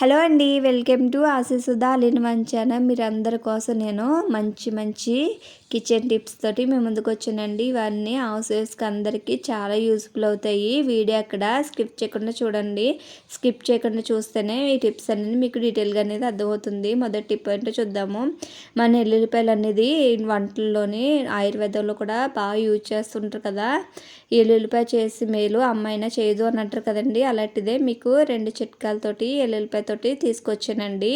Hello అండి welcome to ఆశీసుధా అలిన్ మంచాన. మీరందరి కోసం నేను మంచి మంచి కిచెన్ టిప్స్ తోటి మేము ముందుకు వచ్చానండి. ఇవన్నీ హౌస్ వైఫ్స్కి అందరికీ చాలా యూస్ఫుల్ అవుతాయి. వీడియో అక్కడ స్కిప్ చేయకుండా చూడండి. స్కిప్ చేయకుండా చూస్తేనే ఈ టిప్స్ అనేది మీకు డీటెయిల్గా అనేది అర్థమవుతుంది. మొదటి టిప్ ఏంటో చూద్దాము. మన ఎల్లుల్లిపాయలు అనేది వంటల్లోని ఆయుర్వేదంలో కూడా బాగా యూజ్ చేస్తుంటారు కదా. ఎల్లుల్లిపాయ చేసి మేలు అమ్మాయినా చేయదు అని అంటారు కదండి. అలాంటిదే మీకు రెండు చిట్కాలతోటి ఎల్లుల్లిపాయ తోటి తీసుకొచ్చానండి.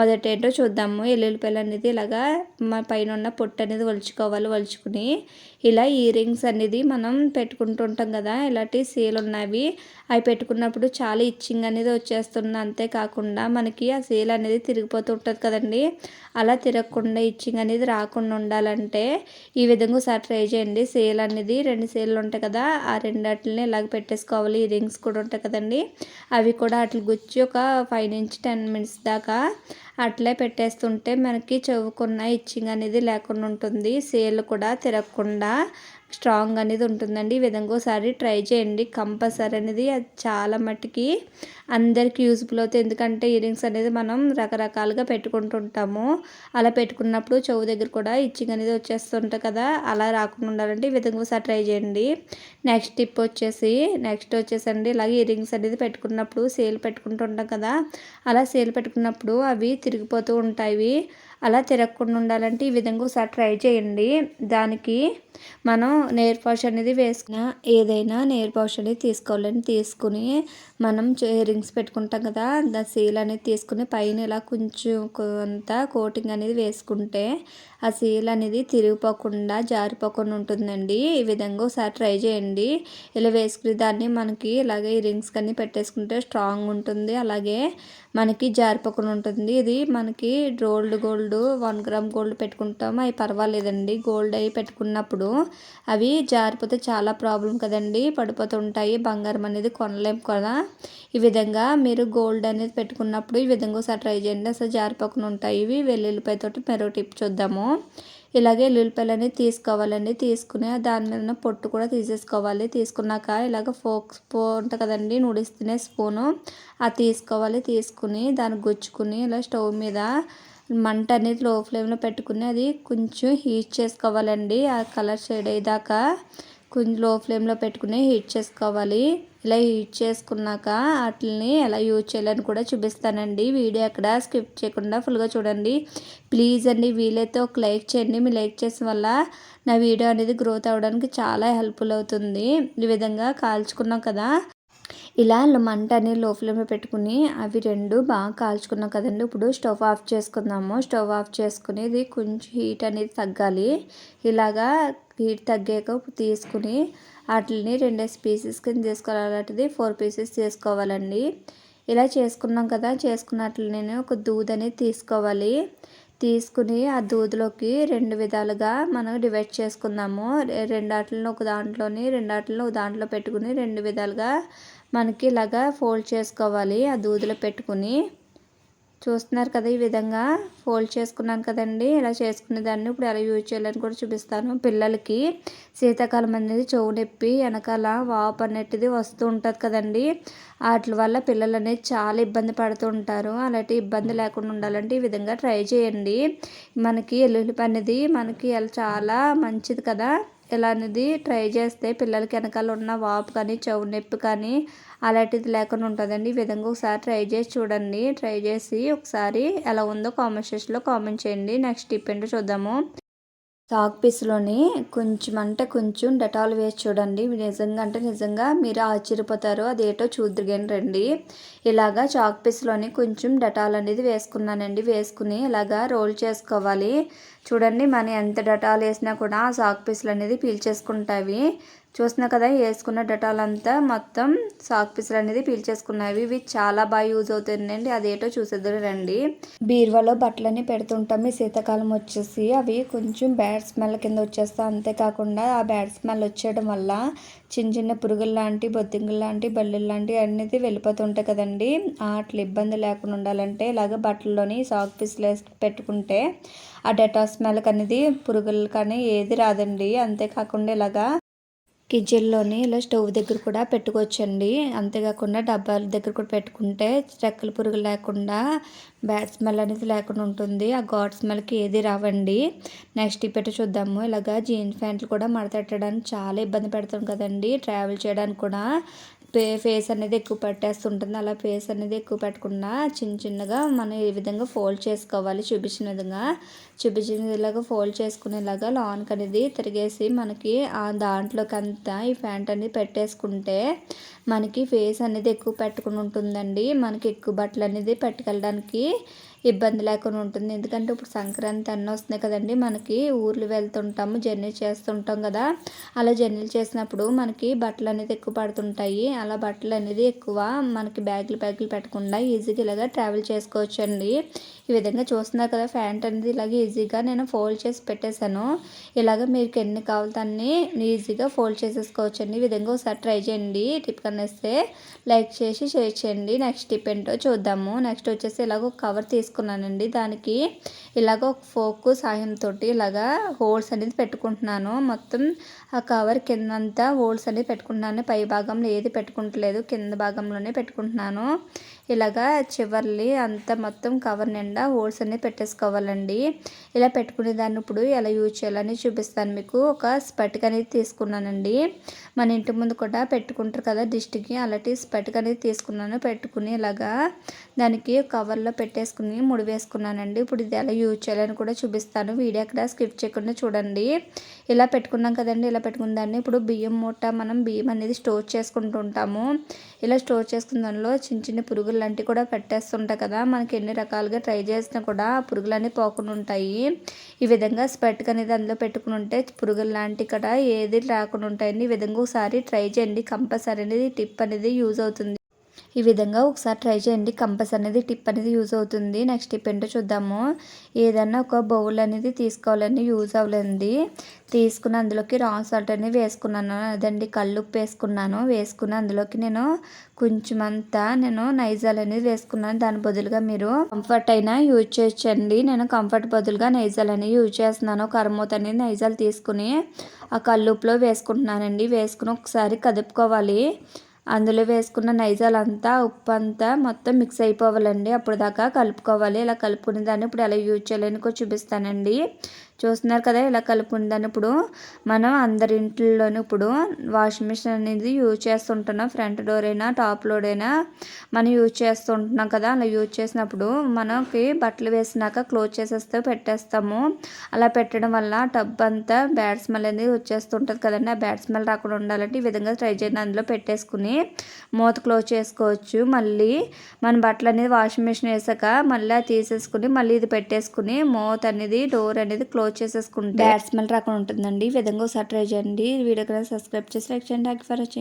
మొదట ఏంటో చూద్దాము. ఎల్లుల్లిపాయలు అనేది ఇలాగా మా పైన ఉన్న పొట్టు అనేది వలుచుకోవాలి. వలుచుకుని ఇలా ఇయర్ రింగ్స్ అనేది మనం పెట్టుకుంటుంటాం కదా. ఇలాంటి సీలు ఉన్నవి అవి పెట్టుకున్నప్పుడు చాలా ఇచ్చింగ్ అనేది వచ్చేస్తుంది. అంతేకాకుండా మనకి ఆ సీల్ అనేది తిరిగిపోతూ ఉంటుంది కదండి. అలా తిరగకుండా ఇచ్చింగ్ అనేది రాకుండా ఉండాలంటే ఈ విధంగా ఒకసారి ట్రై చేయండి. సేల్ అనేది రెండు సేల్లు ఉంటాయి కదా. ఆ రెండాటిని ఇలాగ పెట్టేసుకోవాలి. ఈ రింగ్స్ కూడా ఉంటాయి కదండి. అవి కూడా అట్లా గుచ్చి ఒక ఫైవ్ నుంచి టెన్ మినిట్స్ దాకా అట్లే పెట్టేస్తుంటే మనకి చెవుకున్న ఇచ్చింగ్ అనేది లేకుండా ఉంటుంది. సేల్ కూడా తిరగకుండా స్ట్రాంగ్ అనేది ఉంటుందండి. ఈ విధంగా ఒకసారి ట్రై చేయండి. కంపల్సరీ అనేది అది చాలా మట్టుకి అందరికి యూజ్ఫుల్ అవుతుంది. ఎందుకంటే ఇయరింగ్స్ అనేది మనం రకరకాలుగా పెట్టుకుంటుంటాము అలా పెట్టుకున్నప్పుడు చెవు దగ్గర కూడా ఇచ్చింగ్ అనేది వచ్చేస్తుంటుంది కదా. అలా రాకుండా ఉండాలంటే ఈ విధంగా ఒకసారి ట్రై చేయండి. నెక్స్ట్ టిప్ వచ్చేసి నెక్స్ట్ వచ్చేసండి. ఇలాగే ఇయరింగ్స్ అనేది పెట్టుకున్నప్పుడు సేల్ పెట్టుకుంటుంటాం కదా. అలా సేల్ పెట్టుకున్నప్పుడు అవి తిరిగిపోతూ ఉంటాయి. అలా తిరగకుండా ఉండాలంటే ఈ విధంగా ఒకసారి ట్రై చేయండి. దానికి మనం నెయిర్ పాష్ అనేది వేసుకున్న ఏదైనా నెయిర్ పాష్ అనేది తీసుకోవాలని తీసుకుని మనం రింగ్స్ పెట్టుకుంటాం కదా దా సీల్ అనేది తీసుకుని పైన ఇలా కొంచెం కొంత కోటింగ్ అనేది వేసుకుంటే ఆ సీల్ అనేది తిరిగిపోకుండా జారిపోకుండా ఉంటుందండి. ఈ విధంగా ఒకసారి ట్రై చేయండి. ఇలా వేసుకునే దాన్ని మనకి ఇలాగే ఈ రింగ్స్ కానీ పెట్టేసుకుంటే స్ట్రాంగ్ ఉంటుంది. అలాగే మనకి జారిపోకుండా ఉంటుంది. ఇది మనకి rolled gold one gram gold పెట్టుకుంటాం. అవి పర్వాలేదండి. గోల్డ్ అవి పెట్టుకున్నప్పుడు అవి జారిపోతే చాలా ప్రాబ్లం కదండి. పడిపోతుంటాయి బంగారం అనేది కొనలేం కదా. ఈ విధంగా మీరు గోల్డ్ అనేది పెట్టుకున్నప్పుడు ఈ విధంగా ఒకసారి ట్రై చేయండి. అసలు జారిపోకుండా ఉంటాయి. ఇవి వెల్లుల్లిపాయతోటి మరో టిప్ చూద్దాము. ఇలాగే ఎల్లుల్లిపాయలు అనేది తీసుకోవాలండి. తీసుకుని దాని మీద పొట్టు కూడా తీసేసుకోవాలి. తీసుకున్నాక ఇలాగ ఫోక్ స్పూన్ ఉంటుంది కదండి నూడిల్స్ తినే స్పూను. అది తీసుకోవాలి. తీసుకుని దాన్ని గుచ్చుకుని ఇలా స్టవ్ మీద మంట అనేది లో ఫ్లేమ్లో పెట్టుకుని అది కొంచెం హీట్ చేసుకోవాలండి. ఆ కలర్ షేడ్ అయ్యేదాకా కొంచెం లో ఫ్లేమ్లో పెట్టుకుని హీట్ చేసుకోవాలి. ఇలా హీట్ చేసుకున్నాక వాటిని ఎలా యూజ్ చేయాలని కూడా చూపిస్తానండి. వీడియో అక్కడ స్కిప్ చేయకుండా ఫుల్గా చూడండి. ప్లీజ్ అండి వీలైతే ఒక లైక్ చేయండి. మీ లైక్ చేసిన వల్ల నా వీడియో అనేది గ్రోత్ అవ్వడానికి చాలా హెల్ప్ఫుల్ అవుతుంది. ఈ విధంగా కాల్చుకున్నాం కదా ఇలా మంట అనేది లో ఫ్లేమ్లో పెట్టుకుని అవి రెండు బాగా కాల్చుకున్నాం కదండి. ఇప్పుడు స్టవ్ ఆఫ్ చేసుకుందాము. స్టవ్ ఆఫ్ చేసుకుని ఇది కొంచెం హీట్ అనేది తగ్గాలి. ఇలాగా హీట్ తగ్గాక తీసుకుని వాటిని రెండేసి పీసెస్ కింద తీసుకోవాలి. అలాంటిది ఫోర్ పీసెస్ చేసుకోవాలండి ఇలా చేసుకున్నాం కదా చేసుకున్నట్లు నేను ఒక దూద్ అనేది తీసుకోవాలి. తీసుకుని ఆ దూదులోకి రెండు విధాలుగా మనం డివైడ్ చేసుకుందాము. రెండు ఆటలను ఒక దాంట్లోని రెండాట్లను ఒక దాంట్లో పెట్టుకుని రెండు విధాలుగా మనకి ఇలాగా ఫోల్డ్ చేసుకోవాలి. ఆ దూదిలో పెట్టుకుని చూస్తున్నారు కదా ఈ విధంగా ఫోల్డ్ చేసుకున్నాను కదండి. ఇలా చేసుకునే దాన్ని ఇప్పుడు ఎలా యూజ్ చేయాలని కూడా చూపిస్తాను. పిల్లలకి శీతాకాలం అనేది చెవు నొప్పి వెనకాల వాపు అనేటిది వస్తూ ఉంటుంది కదండి. వాటి వల్ల పిల్లలు అనేది చాలా ఇబ్బంది పడుతూ ఉంటారు. అలాంటి ఇబ్బంది లేకుండా ఉండాలంటే ఈ విధంగా ట్రై చేయండి. మనకి ఎల్లుల్లిపి అనేది మనకి చాలా మంచిది కదా. ఇలా అనేది ట్రై చేస్తే పిల్లలకి వెనకాల ఉన్న వాపు కానీ చెవు నొప్పి కానీ అలాంటిది లేకుండా ఉంటుందండి. ఈ విధంగా ఒకసారి ట్రై చేసి చూడండి. ట్రై చేసి ఒకసారి ఎలా ఉందో కామెంట్ సెక్షన్లో కామెంట్ చేయండి. నెక్స్ట్ టిప్ ఏంటో చూద్దాము. చాక్ పీస్లోని కొంచెం అంటే కొంచెం డెటాల్ వేసి చూడండి. నిజంగా అంటే నిజంగా మీరు ఆశ్చర్యపోతారు అదేటో చూద్దరుగాని రండి. ఇలాగా చాక్ పీస్లోని కొంచెం డెటాల్ అనేది వేసుకున్నానండి. వేసుకుని ఇలాగా రోల్ చేసుకోవాలి. చూడండి మనం ఎంత డటాల్ వేసినా కూడా ఆ సాక్ పీసులు అనేది పీల్చేసుకుంటాయి. చూస్తున్నా కదా వేసుకున్న డటాల్ అంతా మొత్తం సాక్ పీసులు అనేది పీల్చేసుకున్నవి ఇవి చాలా బాగా యూజ్ అవుతుందండి అదేటో చూసేద్దరు రండి. బీరువాలో బట్టలన్నీ పెడుతుంటాం. ఈ శీతాకాలం వచ్చేసి అవి కొంచెం బ్యాడ్ స్మెల్ కింద వచ్చేస్తాయి. అంతేకాకుండా ఆ బ్యాడ్ స్మెల్ వచ్చేయడం వల్ల చిన్న చిన్న పురుగులు లాంటి బొద్దింగులు లాంటి బల్లులు లాంటి అనేది వెళ్ళిపోతుంటాయి కదండి. అట్లా ఇబ్బంది లేకుండా ఉండాలంటే ఇలాగ బట్టల్లోని సాక్ పీసులు వేసి పెట్టుకుంటే ఆ డెటాల్ స్మెల్ అనేది పురుగులు కానీ ఏది రాదండి. అంతేకాకుండా ఇలాగా కిచెన్లోని ఇలా స్టవ్ దగ్గర కూడా పెట్టుకోవచ్చండి. అంతేకాకుండా డబ్బాల దగ్గర కూడా పెట్టుకుంటే రెక్కల పురుగు లేకుండా బ్యాడ్ స్మెల్ అనేది లేకుండా ఉంటుంది. ఆ గాడ్ స్మెల్కి ఏది రావండి. నెక్స్ట్ పెట్టి చూద్దాము. ఇలాగా జీన్స్ ప్యాంట్లు కూడా మడతెట్టడానికి చాలా ఇబ్బంది పెడతాం కదండి. ట్రావెల్ చేయడానికి కూడా పే ఫేస్ అనేది ఎక్కువ పెట్టేస్తుంటుంది. అలా ఫేస్ అనేది ఎక్కువ పెట్టకుండా చిన్న చిన్నగా మనం ఈ విధంగా ఫోల్డ్ చేసుకోవాలి చూపించిన విధంగా చూపించినలాగా ఫోల్డ్ చేసుకునేలాగా లాన్కి అనేది తిరిగేసి మనకి ఆ దాంట్లోకి అంతా ఈ ప్యాంట్ అనేది పెట్టేసుకుంటే మనకి ఫేస్ అనేది ఎక్కువ పెట్టుకుని ఉంటుందండి. మనకి ఎక్కువ బట్టలు అనేది పెట్టుకెళ్ళడానికి ఇబ్బంది లేకుండా ఉంటుంది. ఎందుకంటే ఇప్పుడు సంక్రాంతి అన్నీ వస్తున్నాయి కదండి. మనకి ఊర్లు వెళ్తుంటాము జర్నీ చేస్తుంటాం కదా. అలా జర్నీలు చేసినప్పుడు మనకి బట్టలు అనేది ఎక్కువ పడుతుంటాయి. అలా బట్టలు అనేది ఎక్కువ మనకి బ్యాగులు బ్యాగులు పెట్టకుండా ఈజీగా ఇలాగా ట్రావెల్ చేసుకోవచ్చండి. ఈ విధంగా చూస్తున్నారు కదా ఫ్యాంట్ అనేది ఇలాగ ఈజీగా నేను ఫోల్డ్ చేసి పెట్టేశాను. ఇలాగ మీకు ఎన్ని కావాలో అన్ని ఈజీగా ఫోల్డ్ చేసేసుకోవచ్చండి. ఈ విధంగా ఒకసారి ట్రై చేయండి. టిప్ కనేస్తే లైక్ చేసి షేర్ చేయండి. నెక్స్ట్ టిప్ ఏంటో చూద్దాము. నెక్స్ట్ వచ్చేసి ఇలాగ ఒక కవర్ తీసుకున్నానండి. దానికి ఇలాగ ఒక ఫోక్ సాయంతో ఇలాగా హోల్స్ అనేది పెట్టుకుంటున్నాను. మొత్తం ఆ కవర్ కిందంతా హోల్స్ అనేది పెట్టుకుంటున్నాను. పై భాగంలో ఏది పెట్టుకుంటలేదు. కింద భాగంలోనే పెట్టుకుంటున్నాను. ఇలాగా చివర్లి అంతా మొత్తం కవర్ నిండా హోల్స్ అనేది పెట్టేసుకోవాలండి. ఇలా పెట్టుకునే దాన్ని ఇప్పుడు ఎలా యూజ్ చేయాలని చూపిస్తాను మీకు. ఒక స్పటిక్ అనేది తీసుకున్నానండి. మన ఇంటి ముందు కూడా పెట్టుకుంటారు కదా దిష్టికి అలాంటి స్పటిక్ అనేది తీసుకున్నాను. పెట్టుకుని ఇలాగా దానికి కవర్లో పెట్టేసుకుని ముడి వేసుకున్నానండి. ఇప్పుడు ఇది ఎలా యూజ్ చేయాలని కూడా చూపిస్తాను. వీడియో అక్కడ స్కిప్ చేయకుండా చూడండి. ఇలా పెట్టుకున్నాం కదండి ఇలా పెట్టుకున్న దాన్ని ఇప్పుడు బియ్యం మూట మనం బియ్యం అనేది స్టోర్ చేసుకుంటుంటాము ఇలా స్టోర్ చేసుకున్న దానిలో చిన్న చిన్న పురుగులు లాంటివి కూడా పెట్టేస్తుంటాయి కదా. మనకి ఎన్ని రకాలుగా ట్రై చేసినా కూడా పురుగులు పోకుండా ఉంటాయి. ఈ విధంగా స్పెట్క్ అనేది అందులో పెట్టుకుని ఉంటే పురుగులు లాంటి కూడా ఏది రాకుండా ఉంటాయండి ఈ విధంగా ఒకసారి ట్రై చేయండి. కంపల్సరీ అనేది టిప్ అనేది యూజ్ అవుతుంది. ఈ విధంగా ఒకసారి ట్రై చేయండి. కంపస్ అనేది టిప్ అనేది యూజ్ అవుతుంది. నెక్స్ట్ టిప్ ఏంటో చూద్దాము. ఏదన్నా ఒక బౌల్ అనేది తీసుకోవాలని యూజ్ అవ్వలేంది తీసుకుని అందులోకి రా సాల్ట్ అనేది వేసుకున్నాను. అదండి కళ్ళుప్పు వేసుకున్నాను. వేసుకుని అందులోకి నేను కొంచెం అంతా నేను నైజాల్ అనేది వేసుకున్నాను. దాని బదులుగా మీరు కంఫర్ట్ అయినా యూజ్ చేయొచ్చండి. నేను కంఫర్ట్ బదులుగా నైజాల్ అనేది యూజ్ చేస్తున్నాను. కరమూత అనేది నైజాల్ తీసుకుని ఆ కళ్ళుప్పులో వేసుకుంటున్నానండి. వేసుకుని ఒకసారి కదుపుకోవాలి. అందులో వేసుకున్న నైజాలంతా ఉప్పు అంతా మొత్తం మిక్స్ అయిపోవాలండి. అప్పుడు దాకా కలుపుకోవాలి. ఇలా కలుపుకునే దాన్ని ఇప్పుడు ఎలా యూజ్ చేయాలని చూపిస్తానండి. చూస్తున్నారు కదా ఇలా కలుపుకుందని ఇప్పుడు మనం అందరి ఇంట్లోనూ ఇప్పుడు వాషింగ్ మిషన్ అనేది యూజ్ చేస్తుంటున్నాం. ఫ్రంట్ డోర్ అయినా టాప్ లోడ్ అయినా మనం యూజ్ చేస్తుంటున్నాం కదా. అలా యూజ్ చేసినప్పుడు మనకి బట్టలు వేసినాక క్లోజ్ చేసేస్తే పెట్టేస్తాము. అలా పెట్టడం వల్ల టబ్ అంతా బ్యాడ్ స్మెల్ అనేది వచ్చేస్తుంటుంది కదండి. ఆ బ్యాడ్ స్మెల్ రాకుండా ఉండాలంటే ఈ విధంగా ట్రై చేయండి. అందులో పెట్టేసుకుని మూత క్లోజ్ చేసుకోవచ్చు. మళ్ళీ మన బట్టలు అనేది వాషింగ్ మిషన్ వేసాక మళ్ళీ తీసేసుకుని మళ్ళీ ఇది పెట్టేసుకుని మూత అనేది డోర్ అనేది క్లోజ్ క్లోజ్ చేసేసుకుంటే బ్యాడ్ స్మెల్ రాకుండా ఉంటుందండి. ఈ విధంగా ఒకసారి ట్రై చేయండి. వీడియో కదా సబ్స్క్రైబ్ చేసి లైక్ చేయండి. Thank for watching.